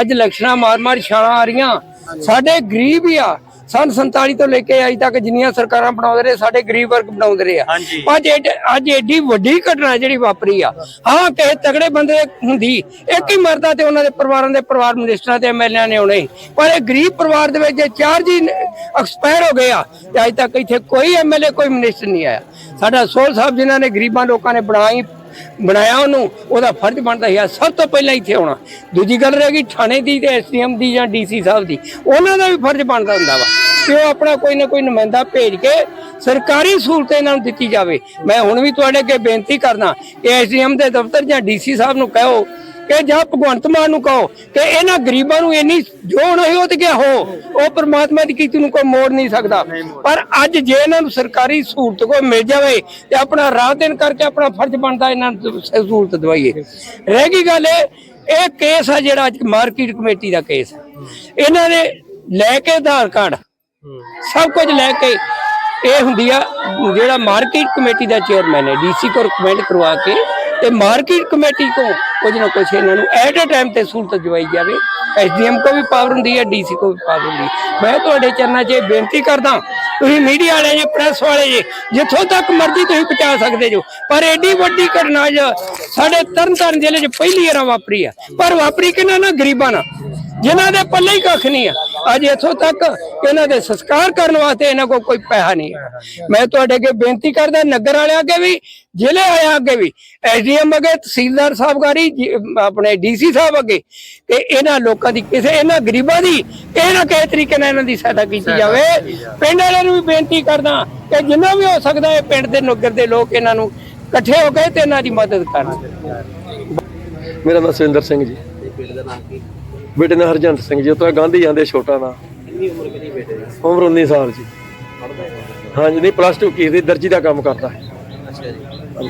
ਅੱਜ ਇਲੈਕਸ਼ਨਾਂ ਮਾਰ-ਮਾਰ ਛਾਲਾਂ ਆ ਰਹੀਆਂ। ਸਾਡੇ ਗਰੀਬ ਹੀ ਆ। ਸਨ 47 ਤੋਂ ਲੈ ਕੇ ਅਜ ਤੱਕ ਜਿੰਨੀਆਂ ਸਰਕਾਰਾਂ ਬਣਾਉਂਦੇ ਰਹੇ ਸਾਡੇ ਗਰੀਬ ਵਰਗ ਬਣਾਉਂਦੇ ਰਹੇ ਆ। ਹਾਂਜੀ। ਅੱਜ ਐਡ- ਅੱਜ ਏਡੀ ਵੱਡੀ ਘਟਨਾ ਜਿਹੜੀ ਵਾਪਰੀ ਆ। ਹਾਂ ਕਿਸੇ ਤਗੜੇ ਬੰਦੇ ਹੁੰਦੀ ਇੱਕ ਹੀ ਮਰਦਾ ਤੇ ਉਹਨਾਂ ਦੇ ਪਰਿਵਾਰਾਂ ਦੇ ਪਰਿਵਾਰ ਮਿਨਿਸਟਰਾਂ ਤੇ ਐਮਐਲਏ ਨੇ ਆਉਣੇ। ਪਰ ਇਹ ਗਰੀਬ ਪਰਿਵਾਰ ਦੇ ਵਿੱਚ ਜੇ ਚਾਰ ਜੀ ਐਕਸਪਾਇਰ ਹੋ ਗਏ ਆ ਤੇ ਅੱਜ ਤੱਕ ਇੱਥੇ ਕੋਈ ਐਮਐਲਏ ਕੋਈ ਮਿਨਿਸਟਰ ਨਹੀਂ ਆਇਆ। ਸਾਡਾ ਸੋਲ ਸਾਹਿਬ ਜਿਨ੍ਹਾਂ ਨੇ ਗਰੀਬਾਂ ਲੋਕਾਂ ਨੇ ਬਣਾਈ ਬਣਾਇਆ ਉਹਨੂੰ, ਉਹਦਾ ਫਰਜ਼ ਬਣਦਾ ਹੈ ਸਭ ਤੋਂ ਪਹਿਲਾਂ ਇੱਥੇ ਆਉਣਾ। ਦੂਜੀ ਗੱਲ ਰਹਿ ਗਈ ਥਾਣੇ ਦੀ ਤੇ ਐਸਡੀਐਮ ਦੀ ਜਾਂ ਡੀਸੀ ਸਾਹਿਬ ਦੀ, ਉਹਨਾਂ ਦਾ ਵੀ ਫਰਜ਼ ਬਣਦਾ ਹੁੰਦਾ ਵਾ ਕਿ ਉਹ ਆਪਣਾ ਕੋਈ ਨਾ ਕੋਈ ਨੁਮਾਇੰਦਾ ਭੇਜ ਕੇ ਸਰਕਾਰੀ ਸਹੂਲਤ ਇਹਨਾਂ ਨੂੰ ਦਿੱਤੀ ਜਾਵੇ। ਮੈਂ ਹੁਣ ਵੀ ਤੁਹਾਡੇ ਅੱਗੇ ਬੇਨਤੀ ਕਰਦਾ ਕਿ ਐਸਡੀਐਮ ਦੇ ਦਫ਼ਤਰ ਜਾਂ ਡੀਸੀ ਸਾਹਿਬ ਨੂੰ ਕਹੋ ਕਿ ਜਾਂ ਭਗਵੰਤ ਮਾਨ ਨੂੰ ਕਹੋ ਕਿ ਇਹਨਾਂ ਗਰੀਬਾਂ ਨੂੰ ਇੰਨੀ ਜੋ ਨਹੀਂ ਉਹ ਤੇ ਕਿ ਹੋ? ਉਹ ਪ੍ਰਮਾਤਮਾ ਦੀ ਕੀਤੀ ਨੂੰ ਕੋਈ ਮੋੜ ਨਹੀਂ ਸਕਦਾ। ਪਰ ਅੱਜ ਜੇ ਇਹਨਾਂ ਨੂੰ ਸਰਕਾਰੀ ਸਹੂਲਤ ਕੋਈ ਮਿਲ ਜਾਵੇ ਤੇ ਆਪਣਾ ਰਾਹ ਦੇਣ ਕਰਕੇ ਆਪਣਾ ਫਰਜ਼ ਬਣਦਾ ਇਹਨਾਂ ਨੂੰ ਸਹੂਲਤ ਦਵਾਈਏ। ਰਹਿ ਗਈ ਗੱਲ ਇਹ ਕੇਸ ਆ ਜਿਹੜਾ ਅੱਜ ਮਾਰਕੀਟ ਕਮੇਟੀ ਦਾ ਕੇਸ ਹੈ ਇਹਨਾਂ ਨੇ ਲੈ ਕੇ ਆਧਾਰ ਕਾਰਡ ਸਭ ਕੁਝ ਲੈ ਕੇ ਇਹ ਹੁੰਦੀ ਆ ਜਿਹੜਾ ਮਾਰਕੀਟ ਕਮੇਟੀ ਦਾ ਚੇਅਰਮੈਨ ਹੈ ਡੀਸੀ ਕੋ ਰਿਕਮੈਂਡ ਕਰਵਾ ਕੇ ਤੇ ਮਾਰਕੀਟ ਕਮੇਟੀ ਕੋ ਕੁਝ ਨਾ ਕੁਝ ਇਹਨਾਂ ਨੂੰ ਐਟ ਅ ਟਾਈਮ ਤੇ ਸਹੂਲਤ ਦਵਾਈ ਜਾਵੇ। ਐਸਡੀਐਮ ਕੋ ਵੀ ਪਾਵਰ ਹੁੰਦੀ ਹੈ ਡੀਸੀ ਕੋ ਵੀ ਪਾਵਰ ਹੁੰਦੀ ਮੈਂ ਤੁਹਾਡੇ ਚਰਨਾਂ 'ਚ ਇਹ ਬੇਨਤੀ ਕਰਦਾ, ਤੁਸੀਂ ਮੀਡੀਆ ਵਾਲੇ ਜੇ ਪ੍ਰੈਸ ਵਾਲੇ ਜੇ, ਜਿੱਥੋਂ ਤੱਕ ਮਰਜ਼ੀ ਤੁਸੀਂ ਪਹੁੰਚਾ ਸਕਦੇ ਜੋ। ਪਰ ਐਡੀ ਵੱਡੀ ਘਟਨਾ ਜ ਸਾਡੇ ਤਰਨਤਾਰਨ ਜ਼ਿਲ੍ਹੇ 'ਚ ਪਹਿਲੀ ਵਾਰ ਵਾਪਰੀ ਆ। ਪਰ ਵਾਪਰੀ ਕਿਹਨਾਂ ਨਾਲ? ਗਰੀਬਾਂ ਨਾਲ। ਜਿਨ੍ਹਾਂ ਦੇ ਪੱਲੇ ਹੀ ਕੱਖ ਨਹੀਂ ਆ। ਅੱਜ ਇੱਥੋਂ ਤੱਕ ਕਿ ਇਹਨਾਂ ਦੇ ਸੰਸਕਾਰ ਕਰਨ ਵਾਸਤੇ ਇਹਨਾਂ ਕੋਲ ਕੋਈ ਪੈਸਾ ਨਹੀਂ ਹੈ। ਮੈਂ ਤੁਹਾਡੇ ਅੱਗੇ ਬੇਨਤੀ ਕਰਦਾ ਨਗਰ ਵਾਲਿਆਂ ਅੱਗੇ ਵੀ ਜ਼ਿਲ੍ਹੇ ਵਾਲਿਆਂ ਅੱਗੇ ਵੀ ਐਸਡੀਐਮ ਅੱਗੇ ਤਹਿਸੀਲਦਾਰ ਸਾਹਿਬ ਗਾਰੀ ਆਪਣੇ ਡੀਸੀ ਸਾਹਿਬ ਅੱਗੇ ਕਿ ਇਹਨਾਂ ਲੋਕਾਂ ਦੀ ਕਿਸੇ ਇਹਨਾਂ ਗਰੀਬਾਂ ਦੀ ਕਿਸੇ ਨਾ ਕਿਸੇ ਤਰੀਕੇ ਨਾਲ ਇਹਨਾਂ ਦੀ ਸਹਾਇਤਾ ਕੀਤੀ ਜਾਵੇ। ਪਿੰਡ ਵਾਲਿਆਂ ਨੂੰ ਵੀ ਬੇਨਤੀ ਕਰਦਾ ਕਿ ਜਿੰਨਾ ਵੀ ਹੋ ਸਕਦਾ ਹੈ ਪਿੰਡ ਦੇ ਨਗਰ ਦੇ ਲੋਕ ਇਹਨਾਂ ਨੂੰ ਇਕੱਠੇ ਹੋ ਕੇ ਤੇ ਇਹਨਾਂ ਦੀ ਮਦਦ ਕਰਨ। ਮੇਰਾ ਨਾਮ ਸੁਰਿੰਦਰ ਸਿੰਘ ਜੀ। ਬੇਟੇ ਨਾਲ ਹਰਜੰਤ ਸਿੰਘ ਜੀ ਉਹ ਤਾਂ ਗਾਂਧੀ ਜਾਂਦੇ ਛੋਟਾ ਨਾ। ਕਿੰਨੀ ਉਮਰ ਕਿੰਨੀ ਬੇਟੇ ਦੀ? ਉਮਰ 19 ਸਾਲ ਜੀ। ਹਾਂਜੀ ਨਹੀਂ ਪਲੱਸ 2 ਕੀਤੀ ਦਰਜੀ ਦਾ ਕੰਮ ਕਰਦਾ। ਹੈ। ਅੱਛਾ ਜੀ।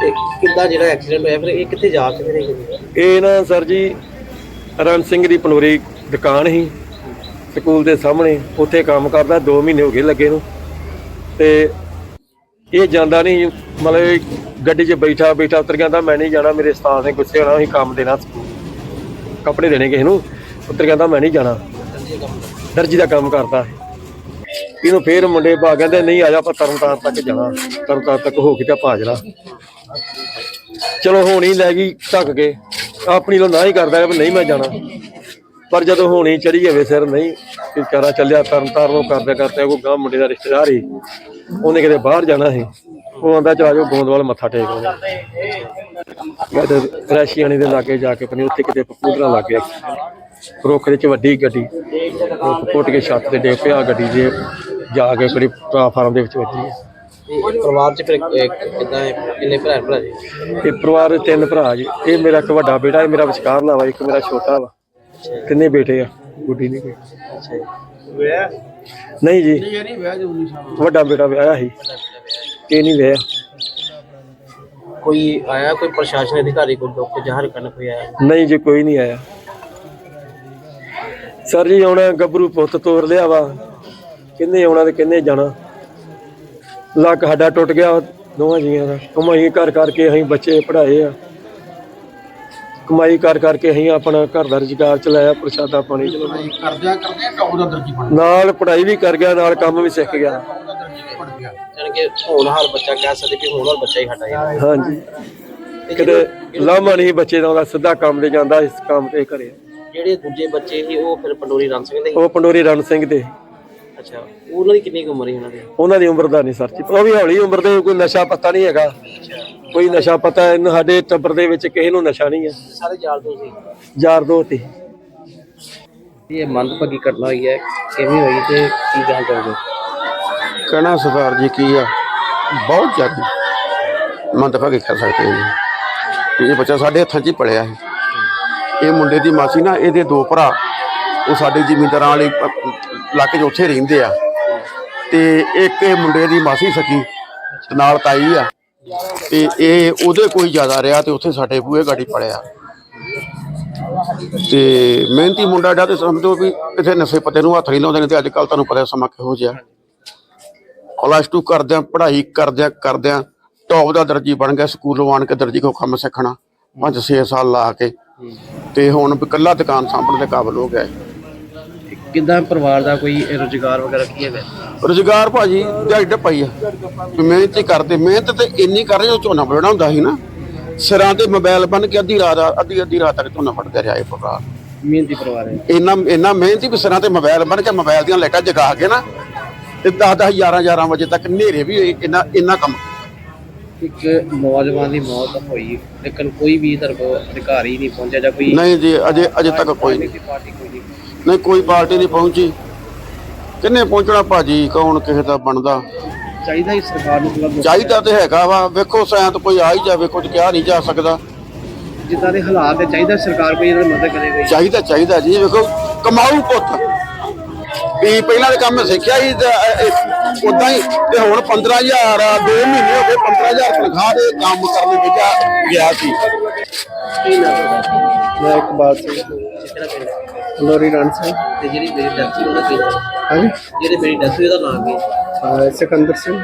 ਤੇ ਕਿੱਦਾਂ ਜਿਹੜਾ ਐਕਸੀਡੈਂਟ ਹੋਇਆ ਫਿਰ ਇਹ ਕਿੱਥੇ ਜਾ ਕੇ ਰਹੇ ਇਹ ਨਾ ਸਰ ਜੀ ਰਣ ਸਿੰਘ ਦੀ ਪਨੋਰੀ ਦੁਕਾਨ ਸੀ ਸਕੂਲ ਦੇ ਸਾਹਮਣੇ। ਉੱਥੇ ਕੰਮ ਕਰਦਾ 2 ਮਹੀਨੇ ਹੋ ਗਏ ਲੱਗੇ ਨੂੰ। ਤੇ ਇਹ ਜਾਂਦਾ ਨਹੀਂ ਮਤਲਬ ਇਹ ਗੱਡੀ 'ਚ ਬੈਠਾ ਬੈਠਾ ਉਤਰ ਗਿਆ ਤਾਂ ਮੈਂ ਨਹੀਂ ਜਾਣਾ ਮੇਰੇ ਉਸਤਾਦ ਨੇ ਗੁੱਸੇ ਹੋਣਾ ਅਸੀਂ ਕੰਮ ਦੇਣਾ ਸਕੂਲ। ਕੱਪੜੇ ਦੇਣੇ ਕਿਸੇ ਨੂੰ ਉਤਰ ਕਹਿੰਦਾ ਮੈਂ ਨਹੀਂ ਜਾਣਾ। ਦਰਜੀ ਦਾ ਕੰਮ ਕਰਦਾ ਇਹਨੂੰ ਫੇਰ ਮੁੰਡੇ ਭਾ ਕਹਿੰਦੇ, ਨਹੀਂ ਆ ਜਾ, ਆਪਾਂ ਤਰਨਤਾਰਨ ਤੱਕ ਜਾਣਾ। ਤਰਨਤਾਰਨ ਤੱਕ ਹੋ ਕੇ ਤੇ ਆਪਾਂ ਹਾਜ਼ਰਾ ਚਲੋ ਹੋਣੀ ਲੈ ਗਈ ਢੱਕ ਕੇ। ਆਪਣੀ ਲੋ ਨਾ ਹੀ ਕਰਦਾ ਵੀ ਨਹੀਂ ਮੈਂ ਜਾਣਾ। ਪਰ ਜਦੋਂ ਹੋਣੀ ਚੜੀ ਜਾਵੇ ਸਿਰ, ਨਹੀਂ ਵਿਚਾਰਾ ਚੱਲਿਆ ਤਰਨ ਤਾਰਨ ਉਹ ਕਰਦੇ ਕਰਦੇ ਉਹ ਗਾਂ ਮੁੰਡੇ ਦਾ ਰਿਸ਼ਤੇਦਾਰ ਹੀ। ਉਹਨੇ ਕਿਤੇ ਬਾਹਰ ਜਾਣਾ ਸੀ। ਉਹ ਆਂਦਾ ਚਾ ਜਾਓ ਗੋਂਦਵਾਲ ਮੱਥਾ ਟੇਕ ਆਉਂਦੇ ਮੈਂ ਤੇ ਰਸ਼ੀਆਣੀ ਦੇ ਲਾਗੇ ਜਾ ਕੇ ਪਨੀ ਉੱਥੇ ਕਿਤੇ ਪਪੂਦਰਾ ਲੱਗ ਗਿਆ। ਰੁੱਖ ਦੇ ਚ ਵੱਡੀ ਗੱਡੀ ਉਹ ਪੁੱਟ ਕੇ ਛੱਤ ਤੇ ਡੇਗ ਪਿਆ ਗੱਡੀ ਦੇ ਜਾ ਕੇ ਕਿਹੜੀ ਫਾਰਮ ਦੇ ਵਿੱਚ ਵੱਜੀ। ਪਰਿਵਾਰ ਚ ਫਿਰ ਕਿੱਦਾਂ? ਕਿੰਨੇ ਭਰਾ ਭਰਾ ਜੀ? ਇਹ ਪਰਿਵਾਰ ਦੇ ਤਿੰਨ ਭਰਾ ਜੀ। ਇਹ ਮੇਰਾ ਇੱਕ ਵੱਡਾ ਬੇਟਾ ਇਹ ਮੇਰਾ ਵਿਚਕਾਰਲਾ ਵਾ ਇੱਕ ਮੇਰਾ ਛੋਟਾ ਵਾ। ਕਿੰਨੇ ਬੇਟੇ ਆ ਗੁੱਡੀ ਨਹੀਂ ਕੋਈ। ਅੱਛਾ ਜੀ। ਨਹੀਂ ਜੀ। ਵੱਡਾ ਬੇਟਾ ਵਿਆਹਿਆ ਸੀ। ਇਹ ਨਹੀਂ ਵਿਆਹਿਆ ਕੋਈ ਆਇਆ ਕੋਈ ਪ੍ਰਸ਼ਾਸਨ ਅਧਿਕਾਰੀ ਕੋਈ ਦੁੱਖ ਜ਼ਾਹਰ ਕਰਨ ਕੋਈ ਆਇਆ? ਨਹੀਂ ਜੀ ਕੋਈ ਨਹੀਂ ਆਇਆ। ਸਰ ਜੀ ਹੁਣ ਗੱਭਰੂ ਪੁੱਤ ਤੋਰ ਲਿਆ ਵਾ। ਕਿੰਨੇ ਆਉਣਾ ਤੇ ਕਿੰਨੇ ਜਾਣਾ। ਲੱਕ ਸਾਡਾ ਟੁੱਟ ਗਿਆ ਦੋਵਾਂ ਜੀਆਂ ਦਾ। ਕਮਾਈ ਕਰ ਕਰਕੇ ਅਸੀਂ ਬੱਚੇ ਪੜ੍ਹਾਏ ਆ। ਕਮਾਈ ਕਰ ਕਰਕੇ ਅਸੀਂ ਆਪਣਾ ਘਰ ਦਾ ਰੁਜ਼ਗਾਰ ਚਲਾਇਆ ਪ੍ਰਸ਼ਾਦਾ ਪਾਣੀ ਚਲਾਇਆ ਕਰਦਿਆਂ ਕਰਦਿਆਂ ਟੌਪ ਦਾ ਦਰਜੀ ਬਣ ਨਾਲ ਪੜ੍ਹਾਈ ਵੀ ਕਰ ਗਿਆ ਨਾਲ ਕੰਮ ਵੀ ਸਿੱਖ ਗਿਆ। ਕਿ ਹੋਣਹਾਰ ਬੱਚਾ ਕਹਿ ਸਕਦੇ ਕਿ ਹੋਣਹਾਰ ਬੱਚਾ ਹੀ ਸਾਡਾ ਹੈ ਹਾਂਜੀ। ਕਿਤੇ ਲਾਮਾ ਨਹੀਂ ਬੱਚੇ ਦਾ ਉਹਦਾ ਸਿੱਧਾ ਕੰਮ ਤੇ ਜਾਂਦਾ ਇਸ ਕੰਮ ਤੇ ਕਰੇ ਜਿਹੜੇ ਦੂਜੇ ਬੱਚੇ ਸੀ ਉਹ ਫਿਰ ਪੰਡੋਰੀ ਰਣ ਸਿੰਘ ਦੇ ਸੀ? ਉਹ ਪੰਡੋਰੀ ਰਣ ਸਿੰਘ ਦੇ। ਅੱਛਾ ਉਹਨਾਂ ਦੀ ਕਿੰਨੀ ਕੁ ਉਮਰ ਸੀ ਉਹਨਾਂ ਦੀ? ਉਹਨਾਂ ਦੀ ਉਮਰ ਦਾ ਨਹੀਂ ਸਰ ਜੀ ਉਹ ਵੀ ਹੌਲੀ ਉਮਰ ਦੇ ਕੋਈ ਨਸ਼ਾ ਪਤਾ ਨਹੀਂ ਹੈਗਾ। ਕੋਈ ਨਸ਼ਾ ਪਤਾ ਇਹਨੂੰ ਸਾਡੇ ਟੱਬਰ ਦੇ ਵਿੱਚ ਕਿਸੇ ਨੂੰ ਨਸ਼ਾ ਨਹੀਂ ਹੈ। ਸਾਰੇ ਜਾਲ ਤੋਂ ਸੀ? ਯਾਰ ਦੋ ਤੇ ਇਹ ਮੰਦਭਾਗੀ ਘਟਨਾ ਹੋਈ ਹੈ ਕਿਵੇਂ ਹੋਈ ਤੇ ਕੀ ਕਹਿਣਾ ਚਾਹੋਗੇ ਕਹਿਣਾ ਸਰਦਾਰ ਜੀ ਕੀ ਆ? ਬਹੁਤ ਜ਼ਿਆਦਾ ਮੰਦਭਾਗੇ ਕਹਿ ਸਕਦੇ ਹਾਂ ਜੀ। ਇਹ ਬੱਚਾ ਸਾਡੇ ਹੱਥਾਂ 'ਚ ਹੀ ਪੜਿਆ ਹੈ ਇਹ ਮੁੰਡੇ ਦੀ ਮਾਸੀ ਨਾ, ਇਹਦੇ ਦੋ ਭਰਾ, ਉਹ ਸਾਡੇ ਜ਼ਿਮੀਂਦਾਰਾਂ ਵਾਲੇ ਇਲਾਕੇ 'ਚ ਉੱਥੇ ਰਹਿੰਦੇ ਆ। ਤੇ ਇੱਕ ਇਹ ਮੁੰਡੇ ਦੀ ਮਾਸੀ ਸਕੀ ਨਾਲ ਤਾਈ ਆ। ਤੇ ਇਹ ਉਹਦੇ ਕੋਈ ਜ਼ਿਆਦਾ ਰਿਹਾ ਤੇ ਉੱਥੇ ਸਾਡੇ ਬੂਹੇ ਗਾੜੀ ਪੜਿਆ। ਤੇ ਮਿਹਨਤੀ ਮੁੰਡਾ ਡਾ ਤੇ ਸਮਝੋ ਵੀ ਕਿਤੇ ਨਸ਼ੇ ਪਤੇ ਨੂੰ ਹੱਥ ਨਹੀਂ ਲਾਉਂਦੇ ਨੇ, ਤੇ ਅੱਜ ਕੱਲ ਤੁਹਾਨੂੰ ਪਤਾ ਸਮਾਂ ਕਿਹੋ ਜਿਹਾ। ਪਲੱਸ 2 ਕਰਦਿਆਂ ਪੜ੍ਹਾਈ ਕਰਦਿਆਂ ਕਰਦਿਆਂ ਟੌਪ ਦਾ ਦਰਜੀ ਬਣ ਗਿਆ ਸਕੂਲੋਂ ਆਣ ਕੇ ਦਰਜੀ ਕੋ ਕੰਮ ਸਿੱਖਣਾ। 5-6 ਸਾਲ ਲਾ ਕੇ। ਤੇ ਹੁਣ ਇਕੱਲਾ ਦੁਕਾਨ ਸਾਂਭਣ ਦੇ ਕਾਬਲ ਹੋ ਗਿਆ ਹੈ। ਕਿੱਦਾਂ ਪਰਿਵਾਰ ਦਾ ਕੋਈ ਰੋਜ਼ਗਾਰ ਵਗੈਰਾ ਕੀ ਹੈਗਾ? ਰੁਜ਼ਗਾਰ ਭਾਜੀ ਦਿਹਾੜੀ ਢੱਪਾਈ ਆ। ਮਿਹਨਤ ਹੀ ਕਰਦੇ ਮਿਹਨਤ ਤੇ ਇੰਨੀ ਕਰ ਰਹੇ ਝੋਨਾ ਬੜਨਾ ਹੁੰਦਾ ਸੀ ਨਾ। ਸਿਰਾਂ ਤੇ ਮੋਬਾਈਲ ਬੰਨ ਕੇ ਅੱਧੀ ਰਾਤ ਅੱਧੀ ਅੱਧੀ ਰਾਤ ਤੱਕ ਝੋਨਾ ਫੜਦੇ ਰਿਹਾ ਇਹ ਪਰਿਵਾਰ। ਮਿਹਨਤੀ ਪਰਿਵਾਰ ਹੈ। ਇੰਨਾ ਇੰਨਾ ਮਿਹਨਤੀ ਵੀ ਸਿਰਾਂ ਤੇ ਮੋਬਾਈਲ ਬੰਨ ਕੇ ਮੋਬਾਈਲ ਦੀਆਂ ਲਾਈਟਾਂ ਜਗਾ ਕੇ ਨਾ ਤੇ 10 10 11 11 ਵਜੇ ਤੱਕ ਹਨੇਰੇ ਵੀ ਇੰਨਾ ਇੰਨਾ ਕੰਮ। ਇੱਕ ਨੌਜਵਾਨ ਦੀ ਮੌਤ ਹੋਈ ਲੇਕਿਨ ਕੋਈ ਵੀ ਤਰਫ ਅਧਿਕਾਰੀ ਨਹੀਂ ਪਹੁੰਚਿਆ ਜਾਂ ਕੋਈ ਨਹੀਂ ਜੀ ਅਜੇ ਅਜੇ ਤੱਕ ਕੋਈ ਨਹੀਂ ਰਾਜਨੀਤਿਕ ਪਾਰਟੀ ਕੋਈ ਨਹੀਂ। ਨਹੀਂ ਕੋਈ ਪਾਰਟੀ ਨਹੀਂ ਪਹੁੰਚੀ। ਕਿੰਨੇ ਪਹੁੰਚਣਾ ਭਾਜੀ? ਕੌਣ ਕਿਸੇ ਦਾ ਬਣਦਾ? ਚਾਹੀਦਾ ਹੀ ਸਰਕਾਰ ਨੂੰ ਚਾਹੀਦਾ ਤੇ ਹੈਗਾ ਵਾ। ਵੇਖੋ ਸਾਇੰਤ ਕੋਈ ਆ ਹੀ ਜਾਵੇ ਕੁਝ ਕਿਹਾ ਨਹੀਂ ਜਾ ਸਕਦਾ। ਜਿੱਦਾਂ ਦੇ ਹਾਲਾਤ ਹੈ ਚਾਹੀਦਾ ਸਰਕਾਰ ਕੋਈ ਇਹਨਾਂ ਮਦਦ ਕਰੇ ਚਾਹੀਦਾ ਚਾਹੀਦਾ ਜੀ। ਵੇਖੋ ਕਮਾਊ ਪੁੱਤ। ਵੀ ਪਹਿਲਾਂ ਦੇ ਕੰਮ ਸਿੱਖਿਆ ਹੀ ਉਦਾਂ ਹੀ ਤੇ ਹੁਣ 15000 ਦੋ ਮਹੀਨੇ ਹੋ ਗਏ 15000 ਤਨਖਾਹ ਦੇ ਕੰਮ ਕਰਨ ਵਿੱਚ ਗਿਆ ਸੀ। ਮੈਂ ਸਿੰਘ। ਕਿਹੜਾ ਪਿੰਡ ਲੋਰੀ ਰਣ ਸਿੰਘ। ਤੇ ਜਿਹੜੀ ਮੇਰੀ ਡੈਥ ਸੀ ਉਹਦਾ ਕੀ ਹਾਂਜੀ? ਜਿਹੜੇ ਮੇਰੀ ਡੈਥ ਹੋਈ ਉਹਦਾ ਨਾਮ ਕੀ ਸਿਕੰਦਰ ਸਿੰਘ।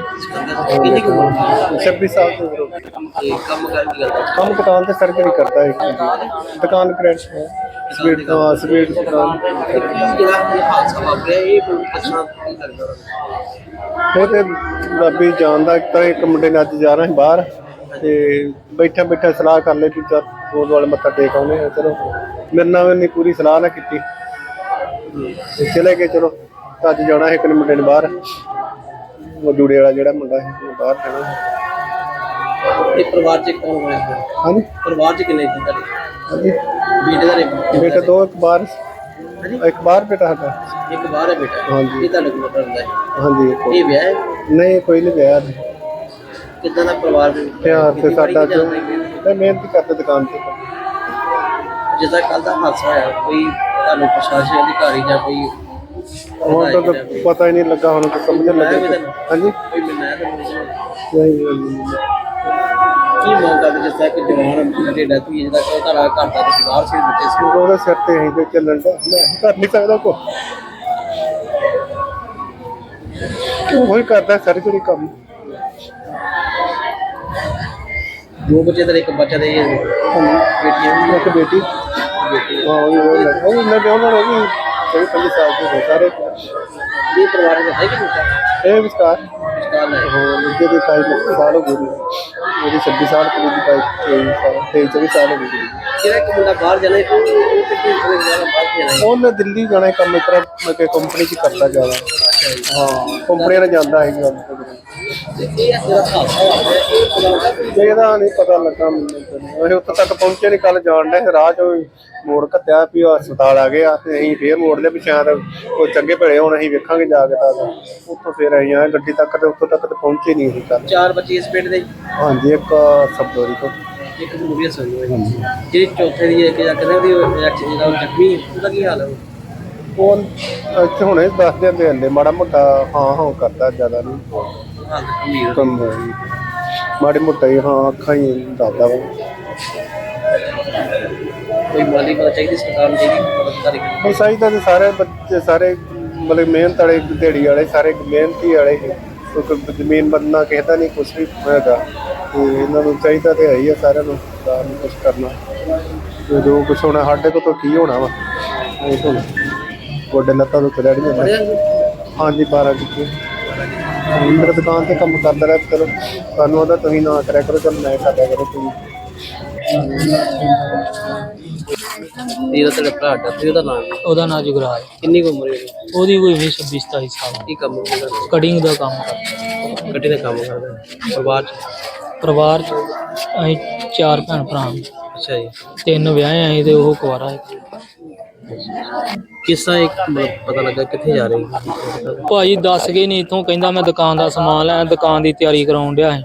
ਕਿੰਨੀ ਕੁ ਉਮਰ ਸੀ? 26 ਸਾਲ ਦੀ ਉਮਰ ਕੰਮ ਕਰ ਕੀ ਕਰਦਾ ਕੰਮ ਦੁਕਾਨ ਤੇ ਸਰਜਰੀ ਕਰਦਾ ਹੈ ਦੁਕਾਨ ਕ੍ਰੈਸ਼ ਹੈ ਸਵੀਟ ਤੋਂ ਸਵੀਟ ਜਿਹੜਾ ਹਾਦਸਾ ਵਾਪਰਿਆ ਇਹ ਪੁੱਛਣਾ ਕੀ ਲੱਗਦਾ ਇਹ ਤੇ ਜਾਣਦਾ ਇੱਕ ਤਾਂ ਇੱਕ ਮੁੰਡੇ ਨੇ ਅੱਜ ਜਾਣਾ ਸੀ ਬਾਹਰ ਤੇ ਬੈਠਾ ਬੈਠਾ ਸਲਾਹ ਕਰ ਲਈ ਵੀ ਚੱਲ ਰੋਜ਼ ਵਾਲੇ ਮੱਥਾ ਟੇਕ ਆਉਨੇ ਆ ਚਲੋ। ਮੇਰੇ ਨਾਲ ਇੰਨੀ ਪੂਰੀ ਸਲਾਹ ਨਾ ਕੀਤੀ। ਤੇ ਚਲੇ ਗਏ ਚਲੋ। ਤਾਂ ਅੱਜ ਜਾਣਾ ਸੀ ਇੱਕ ਮੁੰਡੇ ਨੇ ਬਾਹਰ। ਉਹ ਜੂੜੇ ਵਾਲਾ ਜਿਹੜਾ ਮੁੰਡਾ ਸੀ ਉਹਨੇ ਬਾਹਰ ਜਾਣਾ ਇਹ ਪਰਿਵਾਰ ਚ ਕੌਣ ਹੋਇਆ? ਫਿਰ? ਹਾਂਜੀ? ਪਰਿਵਾਰ ਚ ਕਿੰਨੇ ਜੀ ਤੁਹਾਡੇ ਹਾਂਜੀ। ਬੇਟੇ ਦਾ ਬੇਟਾ ਦੋ ਇੱਕ ਬਾਹਰ ਇੱਕ ਬਾਹਰ ਬੇਟਾ ਸਾਡਾ। ਇੱਕ ਬਾਹਰ ਹੈ ਬੇਟਾ? ਹਾਂਜੀ। ਇਹ ਤੁਹਾਡੇ ਕੋਲ ਰਹਿੰਦਾ ਹੈ? ਹਾਂਜੀ। ਇੱਕ ਇਹ ਵਿਆਹ ਹੈ? ਨਹੀਂ ਕੋਈ ਨਹੀਂ ਗਿਆ ਕਿੱਦਾਂ ਦਾ ਪਰਿਵਾਰ ਦੇ ਪਿਆਰ ਤੇ ਖੇਤੀਬਾੜੀ ਸਾਡਾ ਕੀ ਜੋ ਚੱਲਦਾ ਹੈ? ਤੇ ਮਿਹਨਤ ਕਰਦੇ ਦੁਕਾਨ ਤੇ। ਜਿੱਦਾਂ ਕੱਲ ਦਾ ਹਾਦਸਾ ਹੋਇਆ ਕੋਈ ਤੁਹਾਨੂੰ ਪ੍ਰਸ਼ਾਸਨ ਅਧਿਕਾਰੀ ਜਾਂ ਕੋਈ ਹੁਣ ਤਾਂ ਤਾਂ ਪਤਾ ਹੀ ਨਹੀਂ ਲੱਗਾ ਹੁਣ ਤਾਂ ਸਮਝ ਨਹੀਂ ਲੱਗਾ। ਹਾਂਜੀ। ਕੋਈ ਮਿਲਣਾ ਹੈ ਤੁਹਾਨੂੰ ਨਹੀਂ, ਨਹੀਂ, ਕੀ ਮੰਗ ਕਰਦੇ ਜਿਸ ਤਰ੍ਹਾਂ ਕਿ ਜਵਾਨ ਦੇ ਡੈਥ ਹੋਈ ਜਿਹਦਾ ਕਿ ਘਰ ਦਾ ਰੁਜ਼ਗਾਰ ਸੀ ਬੱਚੇ ਸੀ। ਉਹਦੇ ਸਿਰ ਤੇ ਅਸੀਂ ਤੇ ਚੱਲਣ ਦਾ ਮੈਂ ਕਰ ਨਹੀਂ ਸਕਦਾ ਕੋ ਉਹ ਹੀ ਕਰਦਾ ਸਰਜਰੀ ਕੰਮ। ਦੋ ਬੱਚੇ ਤੇ ਇੱਕ ਬੱਚਾ ਦੇ ਇੱਕ ਬੇਟੀ। ਹਾਂ ਉਹ ਉਹ ਉਹ ਉਹਨਾਂ ਨੂੰ ਕੋਈ ਪੰਜ ਸਾਲ ਦੇ ਹੋ ਸਾਰੇ। ਇਹ ਪਰਿਵਾਰ ਦਾ ਹੈ ਕਿ ਨਹੀਂ? ਇਹ ਵਿਚਕਾਰ। ਵਿਚਕਾਰ ਹੈ ਹਾਂ ਮੁੰਡੇ ਦੇ ਸਾਲ ਹੋ ਗਏ। ਨੇ। ਉਹਦੀ 26 ਸਾਲ ਕੁੜੀ ਦੀ ਕਾਈ 23 ਸਾਲ 23 24 ਸਾਲ ਜਿਹੜਾ ਇੱਕ ਮੁੰਡਾ ਬਾਹਰ ਜਾਣਾ ਹੈ, ਉਹ ਉਹ ਕਿੱਥੇ ਜਾਣਾ ਬਾਹਰ ਜਾਣਾ? ਹੈ? ਉਹਨੇ ਦਿੱਲੀ ਜਾਣਾ ਕੰਮ ਇਤਰਾ ਮੈਂ ਕਿ ਕੰਪਨੀ ਚ ਕਰਦਾ ਜ਼ਿਆਦਾ। ਹਾਂ ਕੰਪਨੀਆਂ ਨਾਲ ਜਾਂਦਾ ਹੈ ਜੀ ਤੇ ਇਹ ਜਿਹੜਾ ਹਾਦਸਾ ਹੋਇਆ ਇਹ ਪਰਿਵਾਰ ਦਾ ਕੋਈ ਇਹਦਾ ਨਹੀਂ ਪਤਾ ਲੱਗਾ ਮੈਨੂੰ ਤਾਂ। ਅਸੀਂ ਉੱਥੇ ਤੱਕ ਪਹੁੰਚੇ ਨਹੀਂ ਕੱਲ ਜਾਣ ਦੇ ਰਾਹ ਚ ਮੋੜ ਘੱਤਿਆ ਵੀ ਉਹ ਹਸਪਤਾਲ ਆ ਗਏ ਆ ਤੇ ਅਸੀਂ ਫੇਰ ਮੋੜ ਲਿਆ ਵੀ ਸ਼ਾਇਦ ਉਹ ਚੰਗੇ ਭਲੇ ਹੁਣ ਅਸੀਂ ਵੇਖਾਂਗੇ ਜਾ ਕੇ ਤਾਂ। ਉੱਥੋਂ ਫੇਰ ਅਸੀਂ ਆਏ ਗੱਡੀ ਤੱਕ ਤੇ ਉੱਥੋਂ ਤੱਕ ਤੇ ਪਹੁੰਚੇ ਨਹੀਂ ਅਸੀਂ ਕੱਲ ਚਾਰ ਬੱਚੇ ਇਸ ਪਿੰਡ ਦੇ ਹਾਂਜੀ ਇੱਕ ਸਬਦੋਰੀ ਤੋਂ। ਇੱਕ ਮੂਵੀ ਸੁਣੀ ਹੋਈ ਜਿਹੜੀ ਚੌਥੇ ਦੀ ਇੱਕ ਜਾਂ ਕਹਿੰਦੇ ਉਹਦੀ ਐਕਸੀਡੈਂਟ ਜਿਹੜਾ ਉਹ ਜ਼ਖਮੀ ਉਹਦਾ ਕੀ ਹਾਲ ਹੈ ਉਹ? ਇੱਥੇ ਹੁਣੇ ਦੱਸ ਦਿੰਦੇ ਹੰਦੇ ਮਾੜਾ ਮੋਟਾ ਹਾਂ ਹਾਂ ਕਰਦਾ ਜ਼ਿਆਦਾ ਨਹੀਂ। ਹਾਲ ਤਾਂ ਗੰਭੀਰ ਕੰਮ ਮਾੜੇ ਮੋਟਾ ਹੀ ਹਾਂ ਅੱਖਾਂ ਹੀ ਦੱਸਦਾ ਵਾ। ਕੋਈ ਮਾਲੀ ਪਤਾ ਚਾਹੀਦੀ ਸਰਕਾਰ ਨੂੰ ਚਾਹੀਦੀ ਮਦਦ ਕਰੇ ਉਹ ਚਾਹੀਦਾ ਤੇ ਸਾਰੇ ਬੱਚੇ ਸਾਰੇ ਮਤਲਬ ਮਿਹਨਤ ਵਾਲੇ ਦਿਹਾੜੀ ਵਾਲੇ ਸਾਰੇ ਮਿਹਨਤੀ ਵਾਲੇ ਹੀ। ਜ਼ਮੀਨ ਬੰਦਨਾ ਕਿਸੇ ਦਾ ਨਹੀਂ ਕੁਛ ਵੀ ਹੈਗਾ। ਤੇ ਇਹਨਾਂ ਨੂੰ ਚਾਹੀਦਾ ਤੇ ਹੈ ਹੀ ਆ ਸਾਰਿਆਂ ਨੂੰ ਸਰਕਾਰ ਨੂੰ ਕੁਛ ਕਰਨਾ। ਤੇ ਜੋ ਕੁਛ ਹੋਣਾ ਸਾਡੇ ਕੋਲ ਤਾਂ ਕੀ ਹੋਣਾ ਵਾ? ਇਹ ਤੋਂ ਗੋਡੇ ਲੱਤਾਂ ਤੋਂ ਚੜਿਆ ਨਹੀਂ ਜਾਂਦਾ ਹਾਂਜੀ 12 ਕੀਤੀ ਮੇਰਾ ਦੁਕਾਨ ਤੇ ਕੰਮ ਕਰਦਾ ਰਿਹਾ ਚਲੋ। ਤੁਹਾਨੂੰ ਉਹਦਾ ਤੁਸੀਂ ਨਾ ਕਰਿਆ ਕਰੋ ਚਲ ਮੈਂ ਕਰਦਾ ਕਰੋ ਤੁਸੀਂ ਇਹਦਾ ਤੇਰਾ ਭਰਾ ਡੱਬੀ ਉਹਦਾ ਨਾਮ? ਉਹਦਾ ਨਾਂ ਜੁਗਰਾਜ। ਕਿੰਨੀ ਕੁ ਉਮਰ ਹੈ? ਉਹਦੀ? ਉਹਦੀ ਕੋਈ ਵੀ 26 27 ਸਾਲ। ਕੀ ਕੰਮ ਕਰਦਾ? ਕਟਿੰਗ ਦਾ ਕੰਮ ਕਰਦਾ। ਗੱਡੀ ਦਾ ਕੰਮ ਕਰਦਾ। ਪਰਿਵਾਰ ਚ? ਪਰਿਵਾਰ ਚ ਅਸੀਂ ਚਾਰ ਭੈਣ ਭਰਾ ਹਾਂ। ਅੱਛਾ ਜੀ। ਤਿੰਨ ਵਿਆਹੇ ਆਏ ਤੇ ਉਹ ਕੁਆਰਾ ਹੈ। ਕਿਸ ਤਰ੍ਹਾਂ ਇੱਕ ਮਤਲਬ ਪਤਾ ਲੱਗਾ ਕਿੱਥੇ ਜਾ ਰਹੇ? ਭਾਜੀ ਦੱਸ ਗਏ ਨਹੀਂ ਇਥੋਂ ਕਹਿੰਦਾ ਮੈਂ ਦੁਕਾਨ ਦਾ ਸਮਾਨ ਲੈਣ ਦੁਕਾਨ ਦੀ ਤਿਆਰੀ ਕਰਾਉਣ ਡਿਆ ਸੀ।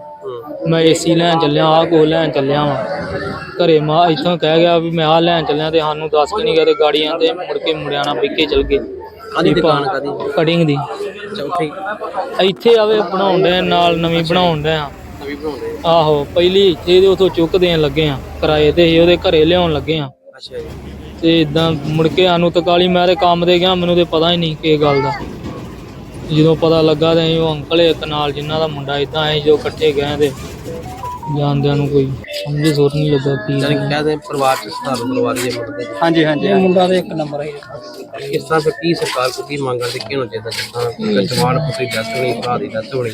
ਮੈਂ ਏਸੀ ਲੈਣ ਚੱਲਿਆ ਆਹ ਕੋ ਲੈਣ ਚੱਲਿਆ ਵਾਂ। ਘਰੇ ਮਾ ਇਥੋਂ ਕਹਿ ਗਿਆ ਵੀ ਮੈਂ ਆਹ ਲੈਣ ਚੱਲਿਆ ਤੇ ਸਾਨੂੰ ਦੱਸ ਕੇ ਨਹੀਂ ਗਏ ਤੇ ਗਾੜੀਆਂ ਤੇ ਮੁੜ ਕੇ ਮੁੜਿਆ ਨਾ ਵਿਕੇ ਚਲ ਗਏ। ਕਾਦੀ ਦੁਕਾਨ ਕਾਦੀ ਕਟਿੰਗ ਦੀ। ਚੌਥੀ ਇੱਥੇ ਆਵੇ ਬਣਾਉਣ ਦੇ ਨਾਲ ਨਵੀਂ ਬਣਾਉਣ ਦੇ ਆ ਬਣਾਉਂਦੇ ਆਹੋ ਪਹਿਲੀ ਇੱਥੇ ਦੇ ਉਥੋਂ ਚੁੱਕ ਦੇਣ ਲੱਗੇ ਆ ਕਿਰਾਏ ਤੇ ਹੀ ਉਹਦੇ ਘਰੇ ਲਿਆਉਣ ਲੱਗੇ ਆ। ਅੱਛਾ ਜੀ। ਤੇ ਇਦਾਂ ਮੁੜ ਕੇ ਸਾਨੂੰ ਮੈਂ ਤੇ ਕੰਮ ਤੇ ਗਿਆ ਮੈਨੂੰ ਤੇ ਪਤਾ ਹੀ ਨਹੀਂ ਕੀ ਗੱਲ ਦਾ। ਜਦੋਂ ਪਤਾ ਲੱਗਾ ਤੇ ਅਸੀਂ ਉਹ ਅੰਕਲ ਇੱਕ ਨਾਲ ਜਿਨ੍ਹਾਂ ਦਾ ਮੁੰਡਾ ਇਦਾਂ ਐ ਜੋ ਇਕੱਠੇ ਗਏ ਤੇ ਜਾਂਦਿਆਂ ਨੂੰ ਕੋਈ ਸਮਝ ਸੁਰ ਨਹੀਂ ਲੱਗਾ ਕੀ ਜਾਨੀ ਕਿ ਕਹਿੰਦੇ ਪਰਿਵਾਰ ਚ ਸਧਾਰਨ ਪਰਿਵਾਰ ਦੇ ਮੁੰਡੇ ਹਾਂਜੀ ਹਾਂਜੀ ਇਹ ਮੁੰਡਾ ਦੇ ਇੱਕ ਨੰਬਰ ਹੈ ਕਿਸ ਤਰ੍ਹਾਂ ਫਿਰ ਕੀ ਸਰਕਾਰ ਕੋਲ ਕੀ ਮੰਗਾਂ ਤੇ ਕੀ ਹੋਣਾ ਚਾਹੀਦਾ ਜਿੱਦਾਂ ਇੱਕ ਜਵਾਨ ਪੁੱਤਰੀ ਡੈਥ ਹੋਣੀ ਭਰਾ ਦੀ ਹੋਣੀ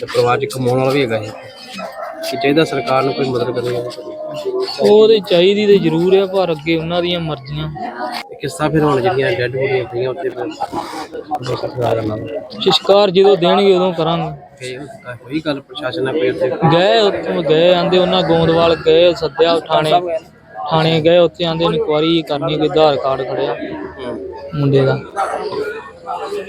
ਤੇ ਪਰਿਵਾਰ ਚ ਕਮਾਉਣ ਵਾਲਾ ਵੀ ਹੈਗਾ ਇਹ। ਕਿ ਚਾਹੀਦਾ ਸਰਕਾਰ ਨੂੰ ਕੋਈ ਮਦਦ ਕਰਨੀ ਉਹ ਤੇ ਚਾਹੀਦੀ ਤੇ ਜ਼ਰੂਰ ਆ ਪਰ ਅੱਗੇ ਉਹਨਾਂ ਦੀਆਂ ਮਰਜ਼ੀਆਂ। ਕਿਸ ਫਿਰ ਹੁਣ ਜਿਹੜੀਆਂ ਡੈਡ ਬੋਡੀਆਂ ਪਈਆਂ ਉੱਤੇ ਫਿਰ ਸਰਕਾਰ ਸ਼ਿਸ਼ਕਾਰ ਜਦੋਂ ਦੇਣਗੇ ਉਦੋਂ ਕਰਾਂਗੇ। ਕਿ ਹੋਈ ਗੱਲ ਪ੍ਰਸ਼ਾਸਨ ਨਾਲ ਕੋਈ ਉੱਥੇ ਗਏ ਉੱਥੋਂ ਗਏ ਆਂਦੇ ਉਹਨਾਂ ਗੋਂਦਵਾਲ ਗਏ ਸੱਦਿਆ ਥਾਣੇ। ਥਾਣੇ ਗਏ ਉੱਥੇ ਆਂਦੇ ਇਨਕੁਆਰੀ ਕਰਨੀ ਕੋਈ ਆਧਾਰ ਕਾਰਡ ਖੜਿਆ ਮੁੰਡੇ ਦਾ।